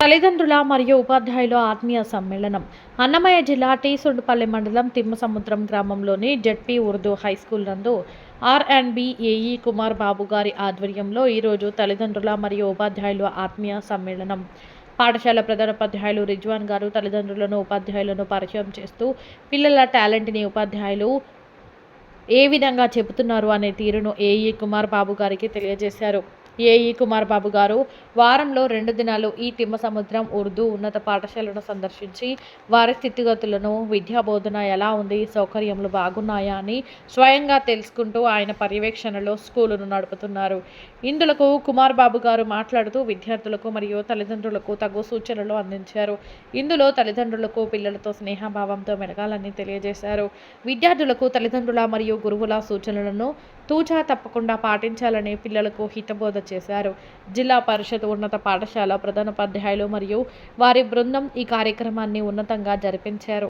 తల్లిదండ్రుల మరియు ఉపాధ్యాయుల ఆత్మీయ సమ్మేళనం. అన్నమయ్య జిల్లా టీ సుండుపల్లి మండలం తిమ్మసముద్రం గ్రామంలోని జెడ్పీ ఉర్దూ హై స్కూల్ నందు R and B AE Kumar Babu గారి ఆధ్వర్యంలో ఈరోజు తల్లిదండ్రుల మరియు ఉపాధ్యాయుల ఆత్మీయ సమ్మేళనం. పాఠశాల ప్రధానోపాధ్యాయులు రిజ్వాన్ గారు తల్లిదండ్రులను ఉపాధ్యాయులను పరిచయం చేస్తూ పిల్లల టాలెంట్ని ఉపాధ్యాయులు ఏ విధంగా చెబుతున్నారు అనే తీరును ఏఈ కుమార్ బాబు గారికి తెలియజేశారు. ఏఈ కుమార్ బాబు గారు వారంలో రెండు దినాలు ఈ తిమ్మసముద్రం ఉర్దూ ఉన్నత పాఠశాలను సందర్శించి వారి స్థితిగతులను విద్యా బోధన ఎలా ఉంది సౌకర్యములు బాగున్నాయా అని స్వయంగా తెలుసుకుంటూ ఆయన పర్యవేక్షణలో స్కూలును నడుపుతున్నారు. ఇందులకు కుమార్ బాబు గారు మాట్లాడుతూ విద్యార్థులకు మరియు తల్లిదండ్రులకు తగు సూచనలు అందించారు. ఇందులో తల్లిదండ్రులకు పిల్లలతో స్నేహభావంతో మెలగాలని తెలియజేశారు. విద్యార్థులకు తల్లిదండ్రుల మరియు గురువుల సూచనలను తూచా తప్పకుండా పాటించాలని పిల్లలకు హితబోధ చేశారు. జిల్లా పరిషత్ ఉన్నత పాఠశాల ప్రధానోపాధ్యాయులు మరియు వారి బృందం ఈ కార్యక్రమాన్ని ఉన్నతంగా జరిపించారు.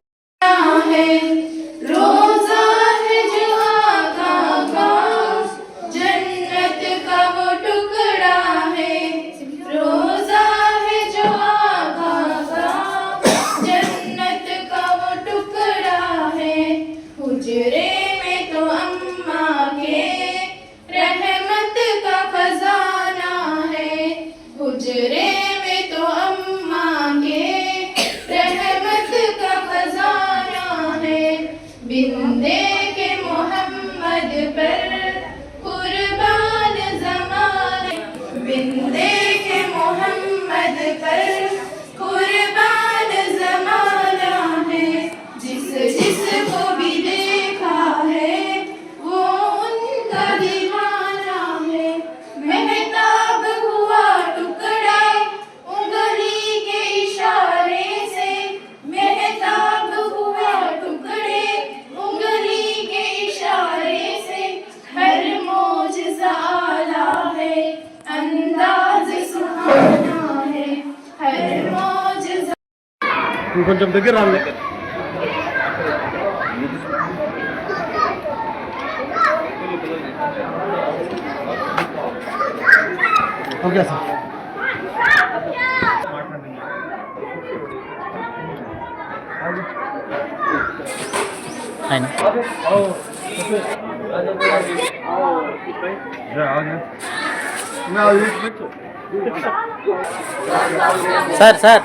amen. ఇంకొంచెం దగ్గర రాలే ఓకే సార్. ఆయన సార్ సార్.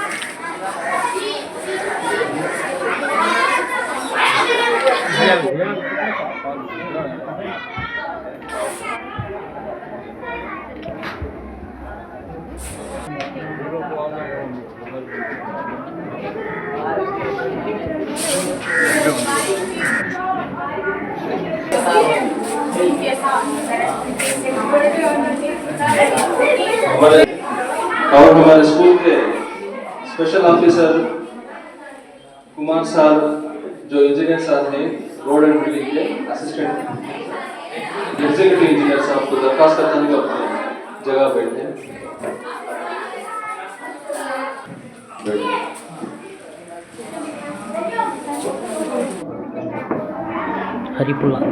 और हमारे स्कूल के स्पेशल ऑफिसर कुमार सर, जो इंजीनियर साहब हैं रोड एंड बिल्डिंग के असिस्टेंट एग्जीक्यूटिव इंजीनियर साहब को दरखास्त करता हूँ अपने जगह बैठे बैठे। हरिपुला eh?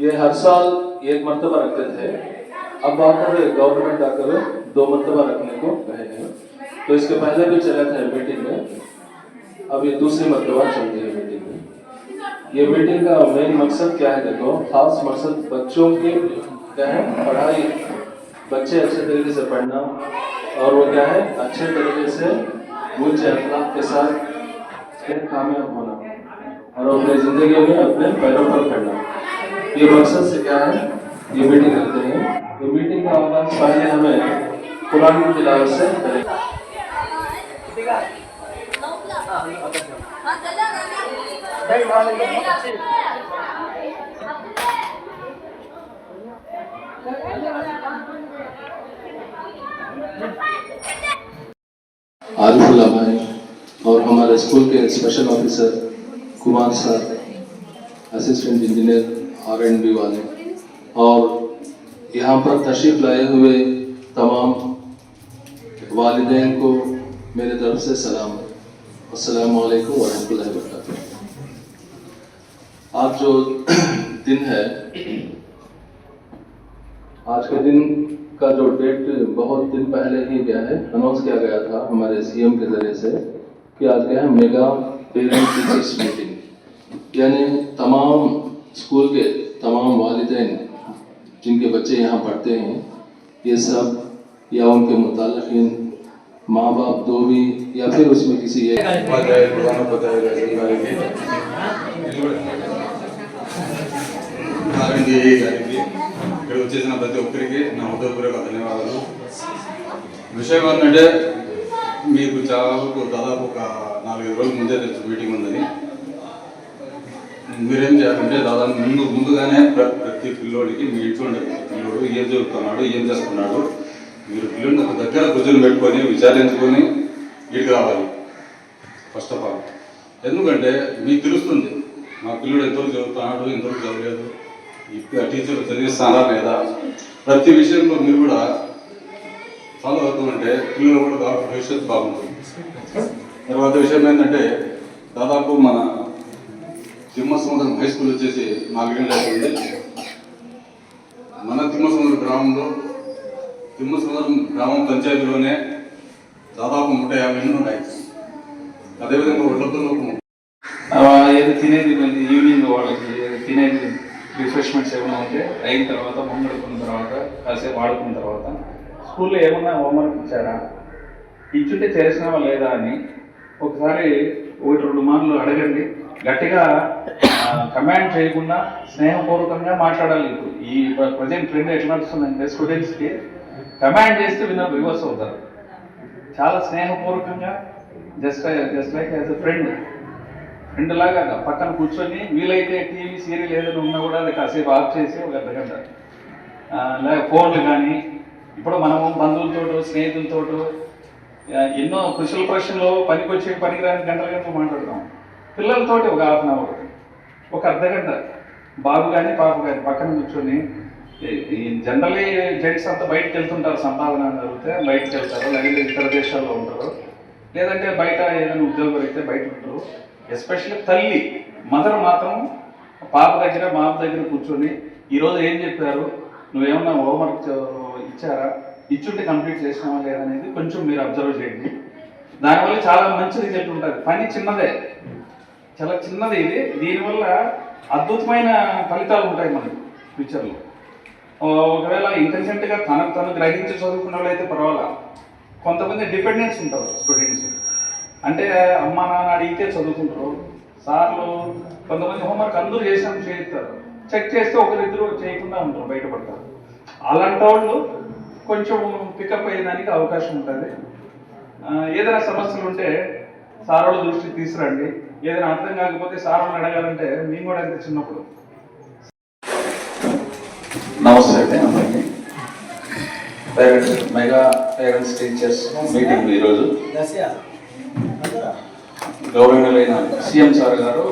ये हर साल एक मरतबा रखते थे अब आकर गवर्नमेंट आकर दो मरतबा रखने को कहे हैं। तो इसके पहले भी चला था मीटिंग में। अब ये दूसरी मरतबा चलती है मीटिंग में। ये मीटिंग का मेन मकसद क्या है देखो? खास मकसद बच्चों के क्या है, पढ़ाई। बच्चे अच्छे तरीके से पढ़ना। और वो क्या है? अच्छे तरीके से उच्च अखलाक के साथ कामयाब होना। और अपने ज़िंदगी में अपने पैरों पर खड़ना ये मकसद से क्या है? ये मीटिंग करते हैं। ये मीटिंग का आगाज़ पहले हमें कुरान की तिलावत से करें। हाँ आरिफुल्ला भाई और हमारे स्कूल के special officer Kumar sir assistant engineer R and B वाले। और यहाँ पर तशरीफ़ लाए हुए तमाम वालिदैन को मेरे तरफ़ से सलाम। अस्सलाम वालेकुम वरहमतुल्लाहि वबरकातुहू। आज जो दिन है, आज के दिन का जो डेट बहुत दिन पहले ही गया है अनाउंस किया गया था हमारे सीएम के ज़रिए से कि आज गया है मेगा पेरेंट टीचर्स मीटिंग यानी तमाम स्कूल के तमाम वालिदैन जिनके बच्चे यहाँ पढ़ते हैं, ये सब या उनके मुतालिन माँ बाप दो भी या फिर उसमें किसी एक ఉపాధ్యాయులు గారికి ఇక్కడ వచ్చేసిన ప్రతి ఒక్కరికి నా హృదయపూర్వక ధన్యవాదాలు. విషయం ఏంటంటే మీకు చాలా వరకు దాదాపు ఒక నాలుగైదు రోజుల ముందే తెలుసు మీటింగ్ ఉందని. మీరేం చేయాలంటే దాదాపు ముందు ముందుగానే ప్రతి పిల్లోడికి మీ ఇంట్లో ఉండే పిల్లోడు ఏం చదువుతున్నాడు ఏం చేస్తున్నాడు మీరు పిల్లల్ని ఒక దగ్గర కూర్చొని పెట్టుకొని విచారించుకొని ఇటు రావాలి. ఫస్ట్ ఆఫ్ ఆల్ ఎందుకంటే మీకు తెలుస్తుంది మా పిల్లడు ఎంతవరకు చదువుతున్నాడు ఎంతవరకు చదవలేదు. టీచర్లు చదివిస్తారా లేదా ప్రతి విషయంలో మీరు కూడా ఫాలో అవుతుందంటే పిల్లలు కూడా బాగా భవిష్యత్తు బాగుంటుంది. తర్వాత విషయం ఏంటంటే దాదాపు మన తిమ్మసముద్రం హై స్కూల్ వచ్చేసి నాలుగేళ్ళు అవుతుంది. మన తిమ్మసముద్రం గ్రామంలో తిమ్మసముద్రం గ్రామం పంచాయతీలోనే దాదాపు నూట యాభై ఇండ్లు ఉన్నాయి. అదేవిధంగా ఒడ్లతో ఆ, ఏదో తినేది ఈవినింగ్ వాళ్ళకి తినేది. రిఫ్రెష్మెంట్స్ ఏమైనా ఉంటే అయిన తర్వాత ముంగడుకున్న తర్వాత కాసేపు ఆడుకున్న తర్వాత స్కూల్లో ఏమన్నా హోంవర్క్ ఇచ్చారా? ఇచ్చుంటే చేసినావా లేదా అని ఒకసారి ఒకటి రెండు మార్లు అడగండి. గట్టిగా కమాండ్ చేయకుండా స్నేహపూర్వకంగా మాట్లాడాలి ఇప్పుడు. ఈ ప్రజెంట్ ట్రెండ్ ఎట్లా నడుస్తుందంటే స్టూడెంట్స్కి కమాండ్ చేస్తే విన్న రివర్స్ అవుతారు. చాలా స్నేహపూర్వకంగా just just like as a friend రెండులాగా పక్కన కూర్చొని వీలైతే టీవీ సీరియల్ ఏదైనా ఉన్నా కూడా అది కాసేపు ఆఫ్ చేసి ఒక అర్ధగంట గంట. లేక ఫోన్లు కానీ ఇప్పుడు మనము బంధువులతో స్నేహితులతో ఎన్నో కృషుల ప్రశ్నలు పనికి వచ్చే పనికిరాని గంటల గంటలు మాట్లాడతాం. పిల్లలతోటి ఒక హాఫ్ అన్ అవర్ ఒక అర్ధగంట బాబు కానీ పాప కానీ పక్కన కూర్చొని జనరలీ జెంట్స్ అంతా బయటకు వెళ్తుంటారు సంపాదన జరిగితే బయటకు వెళ్తారు లేదంటే ఇతర దేశాల్లో ఉంటారు. లేదంటే బయట ఏదైనా ఉద్యోగం అయితే బయట ఉంటారు. ఎస్పెషల్లీ తల్లి మదర్ మాత్రం పాప దగ్గర బాబు దగ్గర కూర్చొని ఈరోజు ఏం చెప్పారు? నువ్వేమన్నా హోంవర్క్ ఇచ్చారా? ఇచ్చుంటే కంప్లీట్ చేసినావా లేదనేది కొంచెం మీరు అబ్జర్వ్ చేయండి. దానివల్ల చాలా మంచి రిజల్ట్ ఉంటుంది. పని చిన్నదే. చాలా చిన్నది ఇది. దీనివల్ల అద్భుతమైన ఫలితాలు ఉంటాయి మనకి ఫ్యూచర్లో ఒకవేళ ఇంటెలిజెంట్గా తనకు తను గ్రహించి చదువుకున్న వాళ్ళు అయితే పర్వాలా? కొంతమంది డిపెండెన్స్ ఉంటారు స్టూడెంట్స్ అంటే అమ్మ నాన్న అడిగితే చదువుకుంటారు. సార్లు కొంతమంది హోంవర్క్ అందరూ చేసాం చేస్తారు. చెక్ చేస్తే ఒకరిద్దరు చేయకుండా ఉంటారు బయటపడతారు. అలాంటి వాళ్ళు కొంచెం పికప్ అయ్యేదానికి అవకాశం ఉంటుంది. ఏదైనా సమస్యలు ఉంటే సార్ వాళ్ళ దృష్టికి తీసుకురండి. ఏదైనా అర్థం కాకపోతే సార్ వాళ్ళని అడగాలంటే మేము కూడా అంతే చిన్నప్పుడు. నమస్తే అండి అందరికీ. Parents mega parents teachers meeting ఈరోజు. గౌరవనీయులైన సీఎం సార్ గారు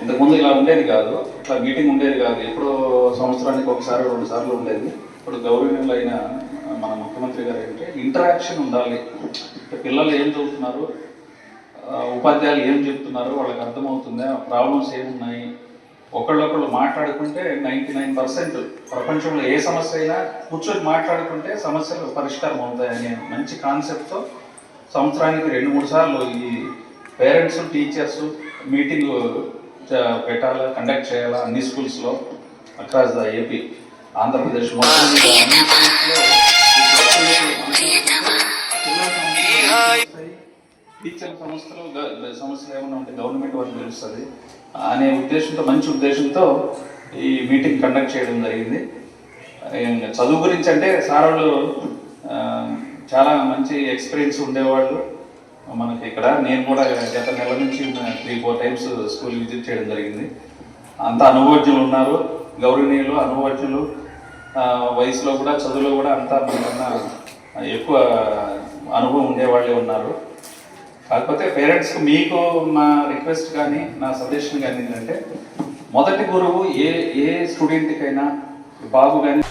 ఇంతకుముందు ఇలా ఉండేది కాదు ఇట్లా మీటింగ్ ఉండేది కాదు. ఎప్పుడో సంవత్సరానికి ఒకసారి రెండు సార్లు ఉండేది. ఇప్పుడు గౌరవనీయులైన మన ముఖ్యమంత్రి గారు ఏంటంటే ఇంటరాక్షన్ ఉండాలి. పిల్లలు ఏం చదువుతున్నారు? ఉపాధ్యాయులు ఏం చెప్తున్నారు? వాళ్ళకి అర్థమవుతుందా? ప్రాబ్లమ్స్ ఏమున్నాయి? ఒకళ్ళొకళ్ళు మాట్లాడుకుంటే నైంటీ నైన్ పర్సెంట్ ప్రపంచంలో ఏ సమస్య అయినా కూర్చొని మాట్లాడుకుంటే సమస్యలు పరిష్కారం అవుతాయి అనే మంచి కాన్సెప్ట్తో సంవత్సరానికి రెండు మూడు సార్లు ఈ పేరెంట్స్ టీచర్స్ మీటింగ్ పెట్టాలా కండక్ట్ చేయాలా అన్ని స్కూల్స్లో across the AP Andhra Pradesh teacher సంస్థలు సమస్యలు ఏమైనా ఉంటే గవర్నమెంట్ వాళ్ళు తెలుస్తుంది. అనే ఉద్దేశంతో మంచి ఉద్దేశంతో ఈ మీటింగ్ కండక్ట్ చేయడం జరిగింది. చదువు గురించి అంటే సార్ వాళ్ళు చాలా మంచి ఎక్స్పీరియన్స్ ఉండేవాళ్ళు. మనకి ఇక్కడ నేను కూడా గత నెల నుంచి three four times school visit చేయడం జరిగింది. అంత అనుభవజ్ఞులు ఉన్నారు. గౌరవనీయులు అనుభవజ్ఞులు వయసులో కూడా చదువులో కూడా అంతా మనకన్నా ఎక్కువ అనుభవం ఉండేవాళ్ళే ఉన్నారు. కాకపోతే పేరెంట్స్కి మీకు నా రిక్వెస్ట్ కానీ నా సజెషన్ కానీ ఏంటంటే మొదటి గురువు ఏ ఏ స్టూడెంట్కైనా బాబు కానీ